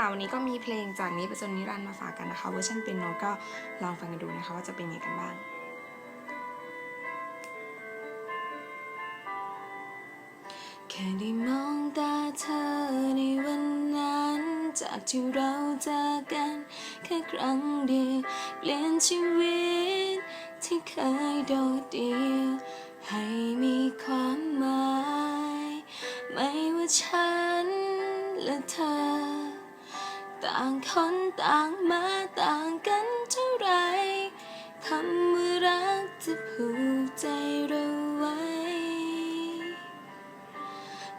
ค่ะวันนี้ก็มีเพลงจากนี้ไปจนนิรันดร์มาฝากกันนะคะเวอร์ชันเป็นโนก็ลองฟังกันดูนะคะว่าจะเป็นยังไงกันบ้างแค่ได้มองตาเธอในวันนั้น จากที่เราเจอกันแค่ครั้งเดียวเปลี่ยนชีวิตที่เคยโดดเดี่ยวให้มีความหมาย ไม่ว่าฉัน ต่างคนต่างมาต่างกันเท่าไรคำว่ารักจะผูกใจเราไว้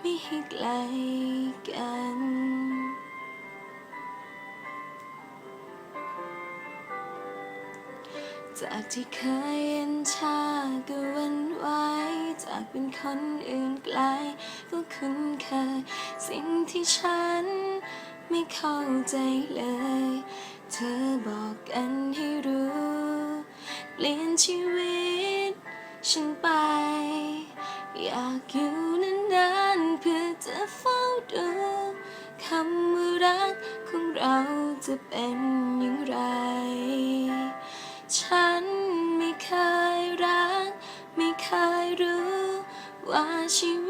ไม่ให้ไกลกันจากที่เคยเย็นชาก็วันไหวจากเป็นคนอื่นไกลก็คุ้นเคยสิ่งที่ฉัน ไม่เข้าใจเลย เธอบอกกันให้รู้ เปลี่ยนชีวิต ฉันไป อยากอยู่นานๆเพื่อจะเฝ้าดูคำว่ารักของเราจะเป็นอย่างไร ฉันไม่เคยรัก ไม่เคยรู้ว่าชีวิต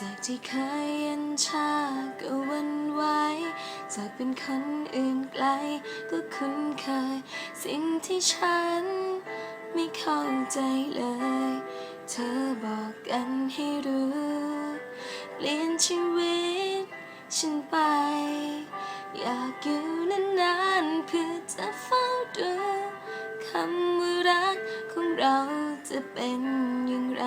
จากที่เคยเย็นชาก็วันไหวจากเป็นคนอื่นไกลก็คุ้นเคย สิ่งที่ฉันไม่เข้าใจเลย เธอบอกกันให้รู้ เปลี่ยนชีวิตฉันไป อยากอยู่นานๆเพื่อจะเฝ้าดูคำว่ารักของเราจะเป็นอย่างไร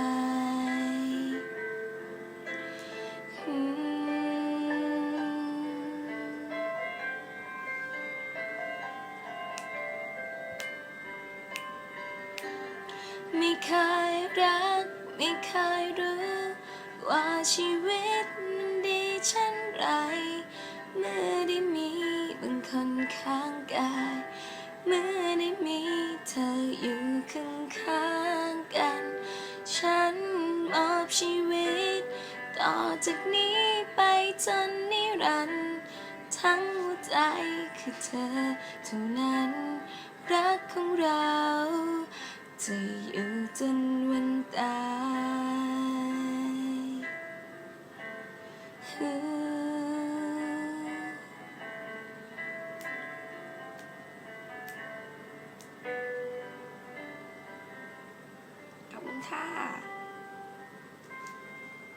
ไม่เคยรัก ไม่เคยรู้ว่าชีวิตมันดีเช่นไร เมื่อได้มีบางคนข้างกาย เมื่อได้มีเธออยู่ข้างข้างๆกัน ฉันมอบชีวิต ต่อจากนี้ไปจนนิรันดร์ทั้งหัวใจคือเธอเท่านั้น รักของเราจะอยู่ ขอบคุณค่ะ